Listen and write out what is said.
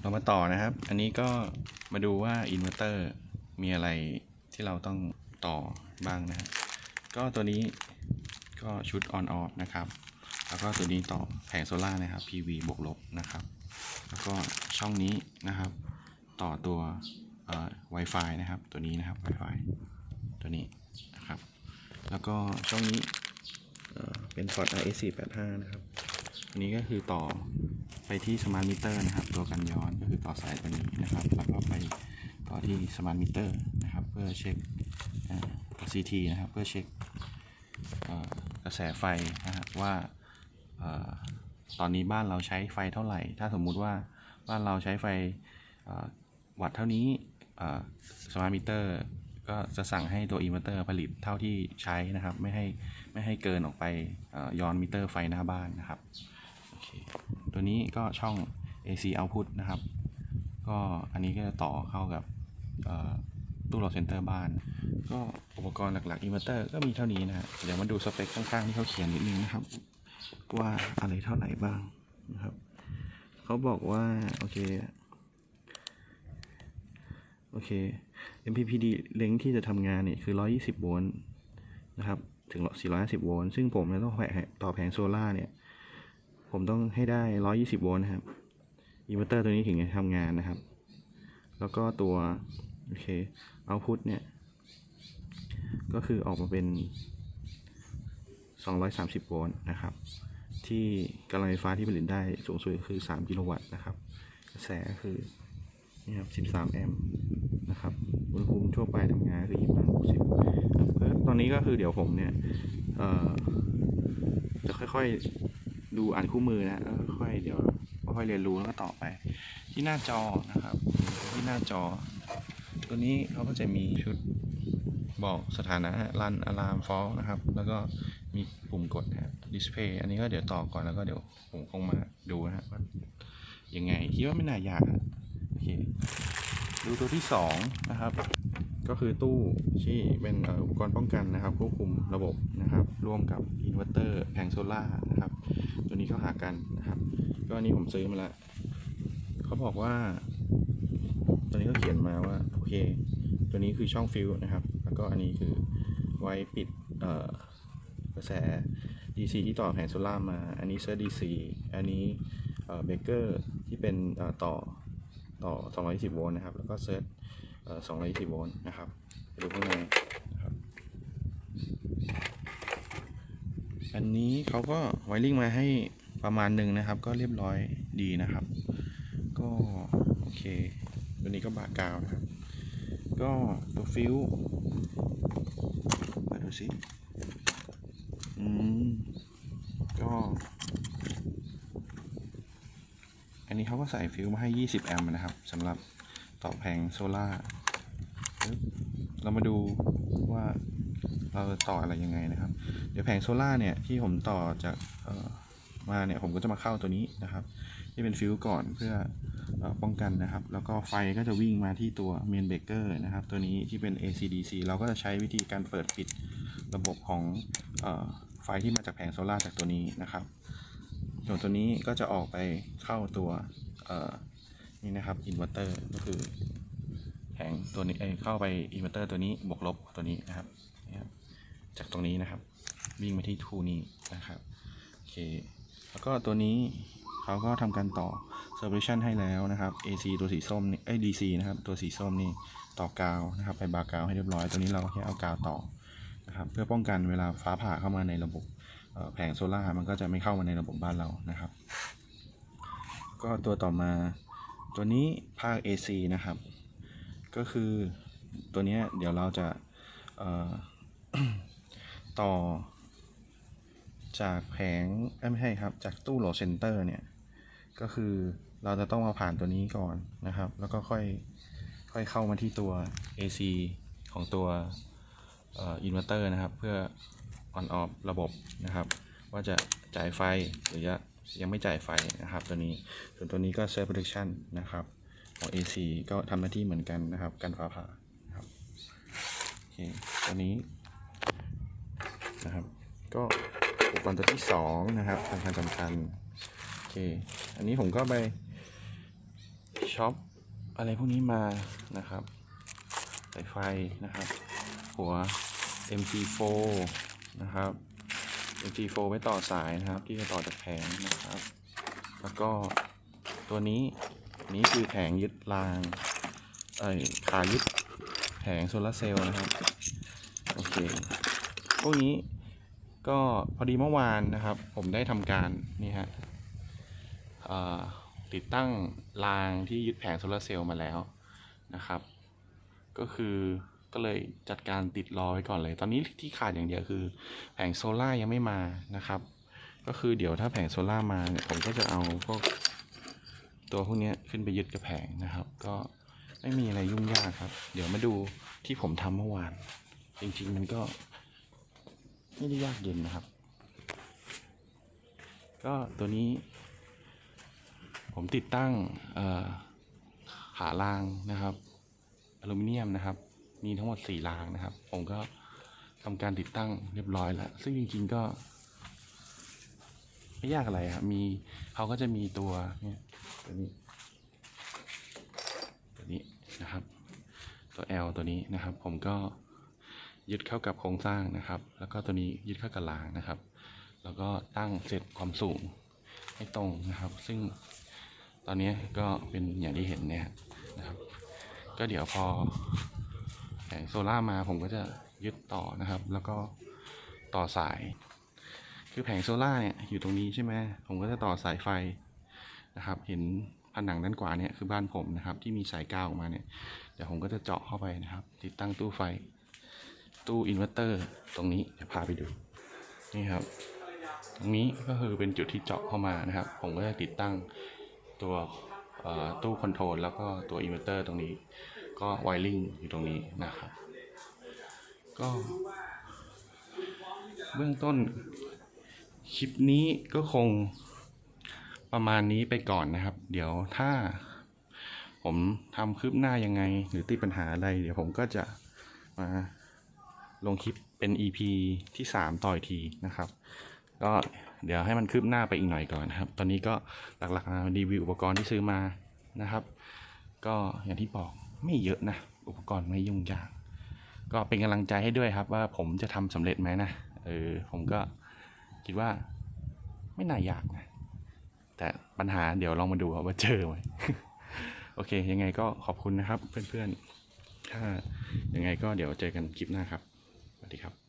เรามาต่อนะครับ อันนี้ก็มาดูว่าอินเวอร์เตอร์มีอะไรที่เราต้องต่อบ้างนะครับก็ตัวนี้ก็ชุด on off นะครับ แล้วก็ตัวนี้ต่อแผงโซล่าร์นะครับ PV บวกลบนะครับ แล้วก็ช่องนี้นะครับ ต่อตัว Wi-Fi นะครับ ตัวนี้นะครับ Wi-Fi ตัวนี้นะครับ แล้วก็ช่องนี้เป็นพอร์ต RS485 นะครับ อันนี้ก็คือต่อ ไปที่สมาร์ทมิเตอร์นะครับ ตัวกันย้อนก็คือต่อสายตัวนี้นะครับ แล้วก็ไปต่อที่สมาร์ทมิเตอร์นะครับ เพื่อเช็คเอ่อ CT นะครับ เพื่อเช็คเอ่อกระแสไฟนะฮะว่าเอ่อตอนนี้บ้านเราใช้ไฟเท่าไหร่ ถ้าสมมุติว่าบ้านเราใช้ไฟเอ่อวัตต์เท่านี้สมาร์ทมิเตอร์ก็จะสั่งให้ตัวอินเวอร์เตอร์ผลิตเท่าที่ใช้นะครับ ไม่ให้ไม่ให้เกินออกไปเอ่อย้อนมิเตอร์ไฟหน้าบ้านนะครับ ตัวนี้ก็ช่อง AC output นะครับ ก็อันนี้ก็จะต่อเข้ากับตู้โหลดเซนเตอร์บ้าน ก็อุปกรณ์หลักๆอินเวอร์เตอร์ก็มีเท่านี้นะฮะเดี๋ยวมาดูสเปคข้างๆที่เขาเขียนนิดนึงนะครับ ว่าอะไรเท่าไหร่บ้างนะครับ เขาบอกว่า โอเค โอเค MPPD เลงที่จะทำงานนี่คือ 120 โวลต์นะครับ ถึง 450 โวลต์ ซึ่งผมเนี่ยต้องแผงต่อแผงโซล่าเนี่ย ผมต้องให้ได้ 120 โวลต์นะครับอินเวอร์เตอร์ตัวนี้ถึงจะทำงานนะครับ แล้วก็ตัว โอเคเอาพุทเนี่ย ก็คือออกมาเป็น 230 โวลต์นะครับ ที่กำลังไฟฟ้าที่ผลิตได้สูงสุดคือ 3 กิโลวัตต์นะครับกระแสคือนี่ครับ 13 แอมป์นะครับอุณหภูมิทั่วไปทำงานคือ 25 60ครับก็ตอนนี้ก็คือเดี๋ยวผมเนี่ยจะค่อยๆ ดูอ่านคู่มือนะแล้วค่อยเดี๋ยวค่อยเรียนรู้แล้วก็ต่อไป ที่หน้าจอนะครับ ที่หน้าจอ ตัวนี้เขาก็จะมีชุดบอกสถานะรันอะลามฟอลนะครับ แล้วก็มีปุ่มกดนะดิสเพย์อันนี้ก็เดี๋ยวต่อก่อนแล้วก็เดี๋ยวผมคงมาดูนะฮะว่ายังไง คิดว่าไม่น่ายากโอเคดูตัวที่สองนะครับ ก็คือตู้ที่เป็นอุปกรณ์ป้องกันนะครับควบคุมระบบนะครับ ร่วมกับอินเวอร์เตอร์แผงโซล่า นะครับ ตัวนี้เข้าหากันนะครับ ก็อันนี้ผมซื้อมาแล้วเขาบอกว่า ตัวนี้ก็เขียนมาว่าโอเค ตัวนี้คือช่องฟิวนะครับ แล้วก็อันนี้คือไว้ปิดกระแส DC ที่ต่อแผงโซล่ามา อันนี้เซอร์ DC อันนี้เอ่อเบเกอร์ที่เป็นต่อต่อ 220 โวลต์นะครับ แล้วก็เซิร์ช220 โวลต์นะครับ ไปดูข้างในนะครับ อันนี้เขาก็ไวริ่งมาให้ประมาณหนึ่งนะครับ ก็เรียบร้อยดีนะครับ ก็โอเค ตัวนี้ก็บากาวนะครับ ก็ตัวฟิวมาดูสิอืมก็อันนี้เขาก็ใส่ฟิวมาให้ 20 แอมป์นะครับสำหรับต่อแผงโซล่าเรามาดูว่า เราต่ออะไรยังไงนะครับ เดี๋ยวแผงโซล่าเนี่ยที่ผมต่อจากมาเนี่ยผมก็จะมาเข้าตัวนี้นะครับ ที่เป็นฟิวก่อนเพื่ออป้องกันนะครับ แล้วก็ไฟก็จะวิ่งมาที่ตัวเมนเบเกอร์นะครับ ตัวนี้ที่เป็น ACDC เราก็จะใช้วิธีการเปิดปิดระบบของอไฟที่มาจากแผงโซล่าจากตัวนี้นะครับส่วนตัวนี้ก็จะออกไปเข้าตัวนี่นะครับอินเวอร์เตอร์ก็คือแผงตัวนี้เข้าไปอินเวอร์เตอร์ตัวนี้บวกลบตัวนี้นะครับ จากตรงนี้นะครับ วิ่งมาที่ทูนี้นะครับโอเคแล้วก็ตัวนี้เขาก็ทำการต่อ solution ให้แล้วนะครับ AC ตัวสีส้มนี่เอ้ DC นะครับตัวสีส้มนี่ต่อกาวนะครับ ไปบาร์กาวให้เรียบร้อย ตัวนี้เราแค่เอากาวต่อนะครับเพื่อป้องกันเวลาฟ้าผ่าเข้ามาในระบบแผงโซล่าร์มันก็จะไม่เข้ามาในระบบบ้านเรานะครับ ก็ตัวต่อมาตัวนี้ภาค AC นะครับ ก็คือตัวนี้เดี๋ยวเราจะ ต่อ จากแผงไม่ใช่ครับ จากตู้โหลดเซนเตอร์เนี่ย ก็คือเราจะต้องมาผ่านตัวนี้ก่อนนะครับ แล้วก็ค่อยค่อยเข้ามาที่ตัว AC ของตัวอินเวอร์เตอร์นะครับ เพื่อ on off ระบบนะครับ ว่าจะจ่ายไฟหรือจะยังไม่จ่ายไฟนะครับ ตัวนี้ส่วนตัวนี้ก็ Surge Protection นะครับ ของ AC ก็ทำหน้าที่เหมือนกันนะครับ กันฟ้าผ่านะครับโอเคตัวนี้ นะครับ ก็อุปกรณ์ตัวที่สองนะครับสำคัญสำคัญโอเค อันนี้ผมก็ไปช็อปอะไรพวกนี้มานะครับสายไฟนะครับ หัว MG4 นะครับ MG4 ไว้ต่อสายนะครับ ที่จะต่อจากแผงนะครับ แล้วก็ตัวนี้นี้คือแผงยึดรางเอ้ขายึดแผงโซลาร์เซลล์นะครับ โอเค พวกนี้ ก็พอดีเมื่อวานนะครับ ผมได้ทำการนี่ฮะติดตั้งรางที่ยึดแผงโซลาร์เซลล์มาแล้วนะครับ ก็คือก็เลยจัดการติดรอไว้ก่อนเลย ตอนนี้ที่ขาดอย่างเดียวคือ แผงโซล่ายังไม่มานะครับ ก็คือเดี๋ยวถ้าแผงโซล่ามาเนี่ยผมก็จะเอาพวกตัวพวกนี้ขึ้นไปยึดกับแผงนะครับ ก็ไม่มีอะไรยุ่งยากครับ เดี๋ยวมาดูที่ผมทำเมื่อวาน จริงๆมันก็ ไม่ได้ยากเย็นนะครับ ก็ตัวนี้ ผมติดตั้งขารางนะครับอลูมิเนียมนะครับ มีทั้งหมดสี่รางนะครับ ผมก็ทำการติดตั้งเรียบร้อยแล้ว ซึ่งจริงๆก็ ไม่ยากอะไรครับมีเขาก็จะมีตัวเนี่ยตัวนี้ ตัวนี้นะครับ ตัว L ตัวนี้นะครับ ผมก็ ยึดเข้ากับโครงสร้างนะครับ แล้วก็ตัวนี้ยึดเข้ากับรางนะครับ แล้วก็ตั้งเสร็จความสูงให้ตรงนะครับ ซึ่งตอนนี้ก็เป็นอย่างที่เห็นเนี่ยนะครับ ก็เดี๋ยวพอแผงโซล่ามาผมก็จะยึดต่อนะครับ แล้วก็ต่อสาย คือแผงโซล่าเนี่ยอยู่ตรงนี้ใช่ไหมผมก็จะต่อสายไฟนะครับ เห็นผนังด้านขวาเนี่ยคือบ้านผมนะครับ ที่มีสายกาวออกมาเนี่ยเดี๋ยวผมก็จะเจาะเข้าไปนะครับ ติดตั้งตู้ไฟ ตู้อินเวอร์เตอร์ตรงนี้เดี๋ยวพาไปดูนี่ครับ ตรงนี้ก็คือเป็นจุดที่เจาะเข้ามานะครับ ผมก็จะติดตั้งตัวตู้คอนโทรลแล้วก็ตัวอินเวอร์เตอร์ตรงนี้ ก็ไวริงอยู่ตรงนี้นะครับ ก็เบื้องต้นคลิปนี้ก็คงประมาณนี้ไปก่อนนะครับ เดี๋ยวถ้าผมทำคืบหน้ายังไง หรือติดปัญหาอะไร เดี๋ยวผมก็จะมา ลงคลิปเป็น EP ที่ 3 ต่ออีกทีนะครับ ก็เดี๋ยวให้มันคืบหน้าไปอีกหน่อยก่อนนะครับ ตอนนี้ก็หลักๆรีวิวอุปกรณ์ที่ซื้อมานะครับ ก็อย่างที่บอกไม่เยอะนะ อุปกรณ์ไม่ยุ่งยาก ก็เป็นกำลังใจให้ด้วยครับว่าผมจะทำสำเร็จไหมนะ เออผมก็คิดว่าไม่น่ายากนะ แต่ปัญหาเดี๋ยวลองมาดูว่าเจอไหมโอเค ยังไงก็ขอบคุณนะครับเพื่อนๆ ถ้ายังไงก็เดี๋ยวเจอกันคลิปหน้าครับ สวัสดีครับ